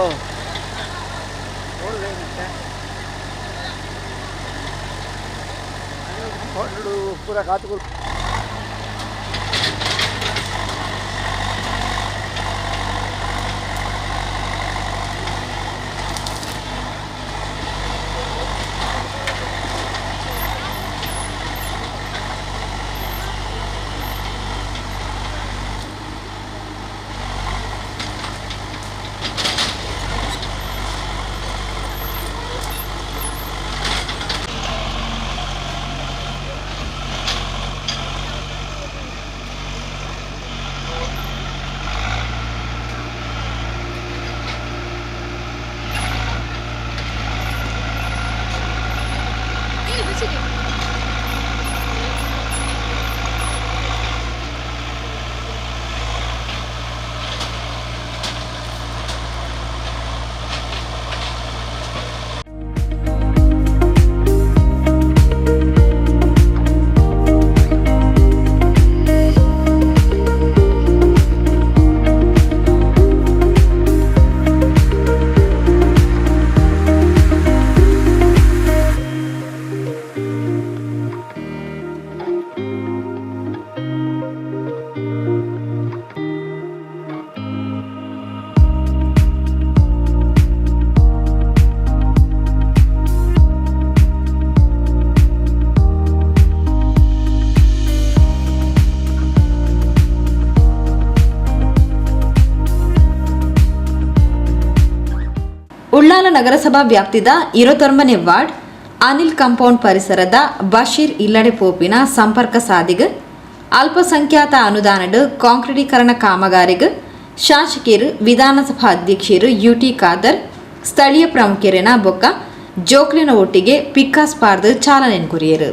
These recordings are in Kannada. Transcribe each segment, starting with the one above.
ப்ரோ ಪೂರ ಕಾತುಗಳು ನಗರಸಭಾ ವ್ಯಾಪ್ತಿದ ಇರೋತೊಂಬನೇ ವಾರ್ಡ್, ಅನಿಲ್ ಕಾಂಪೌಂಡ್ ಪರಿಸರದ ಬಶೀರ್ ಇಲ್ಲಡೆ ಪೋಪಿನ ಸಂಪರ್ಕ ಸಾಧಿಗ, ಅಲ್ಪಸಂಖ್ಯಾತ ಅನುದಾನದ ಕಾಂಕ್ರೀಟೀಕರಣ ಕಾಮಗಾರಿಗೆ, ಶಾಸಕಿಯರು, ವಿಧಾನಸಭಾ ಅಧ್ಯಕ್ಷರು ಯುಟಿ ಖಾದರ್, ಸ್ಥಳೀಯ ಪ್ರಮುಖರಿನ ಬೊಕ್ಕ ಜೋಕ್ಲಿನ ಒಟ್ಟಿಗೆ ಪಿಕ್ಕಾಸ್ ಪಾರ್ದು ಚಾಲನೆ ಕುರಿಯರು.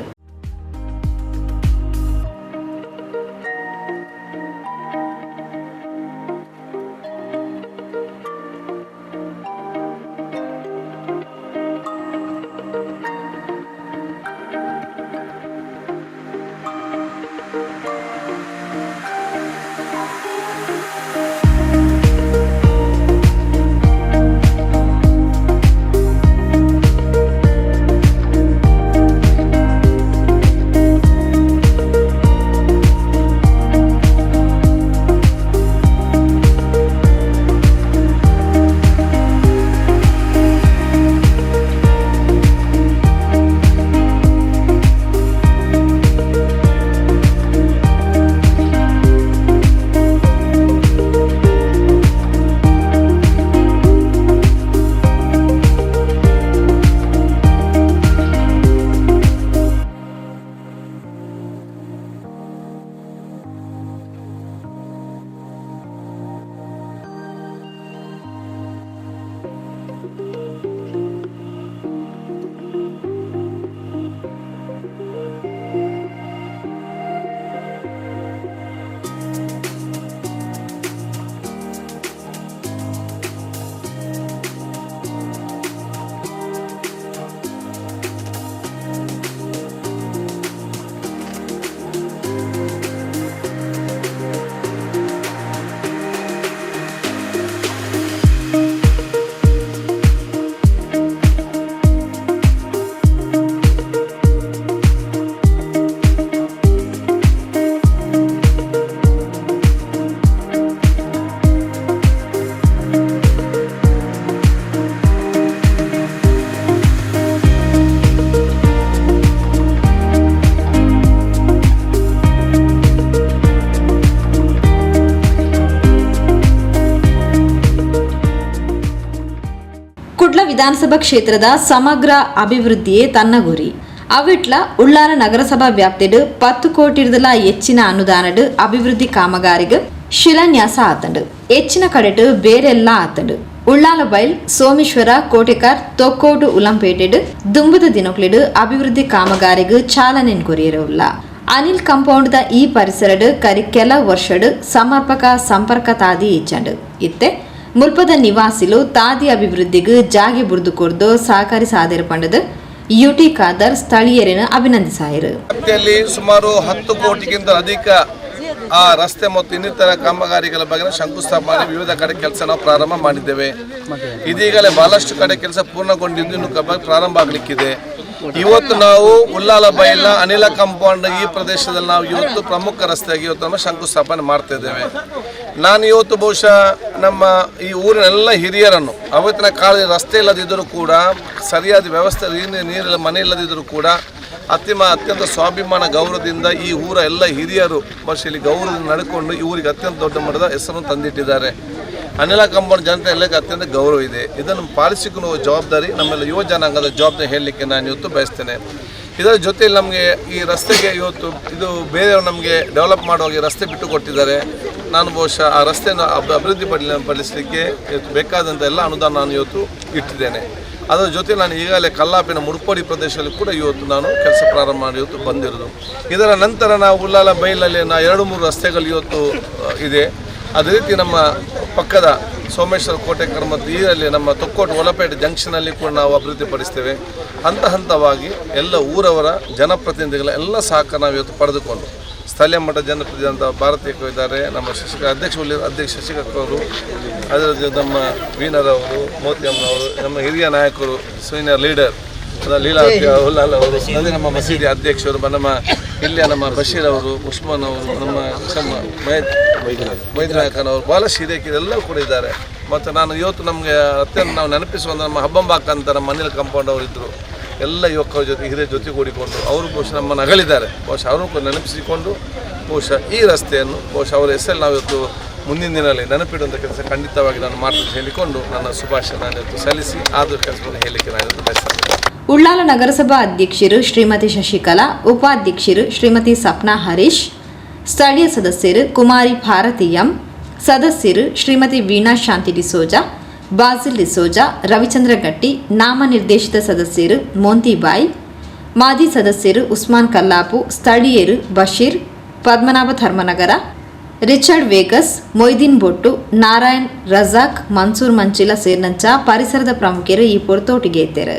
ವಿಧಾನಸಭಾ ಕ್ಷೇತ್ರದ ಸಮಗ್ರ ಅಭಿವೃದ್ಧಿಯೇ ತನ್ನ ಗುರಿ. ಅವಿಟ್ಲ ಉಳ್ಳಾಲ ನಗರಸಭಾ ವ್ಯಾಪ್ತಿಡ್ ಪತ್ತು ಕೋಟಿರ್ದಲ ಹೆಚ್ಚಿನ ಅನುದಾನಡ್ ಅಭಿವೃದ್ಧಿ ಕಾಮಗಾರಿಗೆ ಶಿಲಾನ್ಯಾಸ ಆತಂಡು. ಹೆಚ್ಚಿನ ಕಡೆಟ್ ಬೇರೆಲ್ಲ ಆತಂಡು. ಉಳ್ಳಾಲ ಬೈಲ್ ಸೋಮೇಶ್ವರ ಕೋಟೆಕಾರ್ ತೊಕ್ಕೋಟು ಉಲಂಪೇಟೆಡ್ ದುಂಬದ ದಿನಕ್ಲಿಡು ಅಭಿವೃದ್ಧಿ ಕಾಮಗಾರಿಗೆ ಚಾಲನೆ ಕೊರಿಯರವುಲ್ಲ ಅನಿಲ್ ಕಾಂಪೌಂಡ್ದ ಈ ಪರಿಸರಡ್ ಕರಿ ಕೆಲ ವರ್ಷಡ್ ಸಮರ್ಪಕ ಸಂಪರ್ಕ ತಾದಿ ಇಚ್ಚಂಡು ಇತ್ತೆ ಮುಲ್ಪದ ನಿವಾಸಿಲು ತಾದಿ ಅಭಿವೃದ್ಧಿಗೆ ಜಾಗೆ ಬುರ್ದು ಕೊರ್ದು ಸಹಕಾರಿ ಸಾಧನೆ ಪಂಡದ ಯುಟಿ ಖಾದರ್ ಸ್ಥಳೀಯರನ್ನು ಅಭಿನಂದಿಸಾಯರು. ಸುಮಾರು ಹತ್ತು ಕೋಟಿಗಿಂತ ಅಧಿಕ ಆ ರಸ್ತೆ ಮತ್ತು ಇನ್ನಿತರ ಕಾಮಗಾರಿಗಳ ಬಗ್ಗೆ ಶಂಕುಸ್ಥಾಪನೆ ವಿವಿಧ ಕಡೆ ಕೆಲಸ ನಾವು ಪ್ರಾರಂಭ ಮಾಡಿದ್ದೇವೆ. ಇದೀಗಲೇ ಬಹಳಷ್ಟು ಕಡೆ ಕೆಲಸ ಪೂರ್ಣಗೊಂಡಿದ್ದು ಇನ್ನು ಪ್ರಾರಂಭ ಆಗಲಿಕ್ಕಿದೆ. ಇವತ್ತು ನಾವು ಉಲ್ಲಾಲ ಬೈಲ ಅನಿಲ ಕಾಂಪೌಂಡ್ ಈ ಪ್ರದೇಶದಲ್ಲಿ ನಾವು ಇವತ್ತು ಪ್ರಮುಖ ರಸ್ತೆಯಾಗಿ ಇವತ್ತು ನಮ್ಮ ಶಂಕುಸ್ಥಾಪನೆ ಮಾಡ್ತಾ ಇದ್ದೇವೆ. ನಾನು ಇವತ್ತು ಬಹುಶಃ ನಮ್ಮ ಈ ಊರಿನೆಲ್ಲ ಹಿರಿಯರನ್ನು, ಅವತ್ತಿನ ಕಾಲದಲ್ಲಿ ರಸ್ತೆ ಇಲ್ಲದಿದ್ದರೂ ಕೂಡ, ಸರಿಯಾದ ವ್ಯವಸ್ಥೆ ನೀರಿಲ್ಲ, ಮನೆ ಇಲ್ಲದಿದ್ದರೂ ಕೂಡ ಅತ್ಯಮ ಅತ್ಯಂತ ಸ್ವಾಭಿಮಾನ ಗೌರವದಿಂದ ಈ ಊರ ಎಲ್ಲ ಹಿರಿಯರು ಭಾಷೆಯಲ್ಲಿ ಇಲ್ಲಿ ಗೌರವದಿಂದ ನಡ್ಕೊಂಡು ಈ ಊರಿಗೆ ಅತ್ಯಂತ ದೊಡ್ಡ ಮಟ್ಟದ ಹೆಸರನ್ನು ತಂದಿಟ್ಟಿದ್ದಾರೆ. ಅನಿಲ ಕಂಪೌಂಡ್ ಜನತೆ ಎಲ್ಲಕ್ಕೆ ಅತ್ಯಂತ ಗೌರವ ಇದೆ. ಇದನ್ನು ಪಾಲಿಸಿಕೊಳ್ಳುವ ಜವಾಬ್ದಾರಿ ನಮ್ಮೆಲ್ಲ ಯುವ ಜನಾಂಗದ ಜವಾಬ್ದಾರಿ ಹೇಳಲಿಕ್ಕೆ ನಾನು ಇವತ್ತು ಬಯಸ್ತೇನೆ. ಇದರ ಜೊತೆಯಲ್ಲಿ ನಮಗೆ ಈ ರಸ್ತೆಗೆ ಇವತ್ತು ಇದು ಬೇರೆಯವರು ನಮಗೆ ಡೆವಲಪ್ ಮಾಡುವಾಗ ರಸ್ತೆ ಬಿಟ್ಟು ಕೊಟ್ಟಿದ್ದಾರೆ. ನಾನು ಬಹುಶಃ ಆ ರಸ್ತೆಯನ್ನು ಅಭಿವೃದ್ಧಿ ಪಡಲಿ, ಪಡಿಸಲಿಕ್ಕೆ ಇವತ್ತು ಬೇಕಾದಂಥ ಎಲ್ಲ ಅನುದಾನ ನಾನು ಇವತ್ತು ಇಟ್ಟಿದ್ದೇನೆ. ಅದರ ಜೊತೆ ನಾನು ಈಗಾಗಲೇ ಕಲ್ಲಾಪಿನ ಮುಡುಪಡಿ ಪ್ರದೇಶದಲ್ಲಿ ಕೂಡ ಇವತ್ತು ನಾನು ಕೆಲಸ ಪ್ರಾರಂಭ ಮಾಡಿ ಇವತ್ತು ಬಂದಿರೋದು. ಇದರ ನಂತರ ನಾವು ಉಲ್ಲಾಲ ಬೈಲಲ್ಲಿ ನಾ ಎರಡು, ಮೂರು ರಸ್ತೆಗಳು ಇವತ್ತು ಇದೆ. ಅದೇ ರೀತಿ ನಮ್ಮ ಪಕ್ಕದ ಸೋಮೇಶ್ವರ ಕೋಟೆ ಮತ್ತು ಈರಲ್ಲಿ ನಮ್ಮ ತೊಕ್ಕೋಟು ಒಲಪೇಟೆ ಜಂಕ್ಷನಲ್ಲಿ ಕೂಡ ನಾವು ಅಭಿವೃದ್ಧಿಪಡಿಸ್ತೇವೆ. ಹಂತ ಹಂತವಾಗಿ ಎಲ್ಲ ಊರವರ ಜನಪ್ರತಿನಿಧಿಗಳ ಎಲ್ಲ ಸಹಕಾರ ನಾವು ಇವತ್ತು ಪಡೆದುಕೊಂಡು ಸ್ಥಳೀಯ ಮಟ್ಟ ಜನಪ್ರತಿನಿಧಿ ಅಂತ ಭಾರತೀಯ ಇದ್ದಾರೆ. ನಮ್ಮ ಶಶಿಕ ಅಧ್ಯಕ್ಷ ಅಧ್ಯಕ್ಷ ಶಶಿಕಕ್ಕವರು ಅದರ ನಮ್ಮ ನಮ್ಮ ವೀಣರವರು ಮೋತಿಯಮ್ಮನವರು ನಮ್ಮ ಹಿರಿಯ ನಾಯಕರು ಸೀನಿಯರ್ ಲೀಡರ್ ಲೀಲಾ ಉಲ್ಲಾಲ್ ಅವರು ಅದೇ ನಮ್ಮ ಮಸೀದಿ ಅಧ್ಯಕ್ಷರು ನಮ್ಮ ಇಲ್ಲಿಯ ನಮ್ಮ ಬಶೀರ್ ಅವರು ಉಸ್ಮಾನ್ ಅವರು ನಮ್ಮ ನಮ್ಮ ಮೈದ್ರಾಕನ್ ಅವರು ಭಾಳಷ್ಟು ಹಿರಿಯಕಿರು ಎಲ್ಲರೂ ಕೂಡ ಇದ್ದಾರೆ. ಮತ್ತು ನಾನು ಇವತ್ತು ನಮಗೆ ಅತ್ಯಂತ ನಾವು ನೆನಪಿಸುವಂಥ ನಮ್ಮ ಹಬ್ಬಂಬಾಕ ಅಂತ ನಮ್ಮ ಅನಿಲ್ ಕಂಪೌಂಡ್ ಅವರು ಇದ್ದರು ಎಲ್ಲ ಯುವಕರ ಜೊತೆ ಹಿರಿಯ ಜೊತೆ ಕೂಡಿಕೊಂಡು ಅವರು ಬಹುಶಃ ನಮ್ಮನ್ನು ಅಗಲಿದ್ದಾರೆ ಬಹುಶಃ ಅವರು ಕೂಡ ನೆನಪಿಸಿಕೊಂಡು ಬಹುಶಃ ಈ ರಸ್ತೆಯನ್ನು ಬಹುಶಃ ಅವರ ಹೆಸರಲ್ಲಿ ನಾವು ಇವತ್ತು ಮುಂದಿನ ದಿನದಲ್ಲಿ ನೆನಪಿಡುವಂಥ ಕೆಲಸ ಖಂಡಿತವಾಗಿ ನಾನು ಮಾಡ್ತೀನಿ ಹೇಳಿಕೊಂಡು ನನ್ನ ಶುಭಾಶಯ ನಾನು ಸಲ್ಲಿಸಿ ಆದ ಕೆಲಸವನ್ನು ಹೇಳಲಿಕ್ಕೆ ನಾನು ಬಯಸ್ತೇನೆ. ಉಳ್ಳಾಲ ನಗರಸಭಾ ಅಧ್ಯಕ್ಷರು ಶ್ರೀಮತಿ ಶಶಿಕಲಾ, ಉಪಾಧ್ಯಕ್ಷರು ಶ್ರೀಮತಿ ಸಪ್ನಾ ಹರೀಶ್, ಸ್ಥಳೀಯ ಸದಸ್ಯರು ಕುಮಾರಿ ಭಾರತೀಯಂ ಸದಸ್ಯರು ಶ್ರೀಮತಿ ವೀಣಾ ಶಾಂತಿ ಡಿಸೋಜಾ, ಬಾಸಿಲ್ ಡಿಸೋಜಾ, ರವಿಚಂದ್ರ ಗಟ್ಟಿ, ನಾಮನಿರ್ದೇಶಿತ ಸದಸ್ಯರು ಮೋಂತಿಬಾಯಿ, ಮಾಜಿ ಸದಸ್ಯರು ಉಸ್ಮಾನ್ ಕಲ್ಲಾಪು, ಸ್ಥಳೀಯರು ಬಶೀರ್, ಪದ್ಮನಾಭ ಧರ್ಮನಗರ, ರಿಚರ್ಡ್ ವೇಗಸ್, ಮೊಯ್ದೀನ್ ಬೊಟ್ಟು ನಾರಾಯಣ್ ರಜಾಕ್, ಮನ್ಸೂರ್ ಮಂಚಿಲ ಸೇರ್ನಂಚ ಪರಿಸರದ ಪ್ರಮುಖರು ಈ ಪೊರ್ತೋಟಿಗೆ ಇದ್ದಾರೆ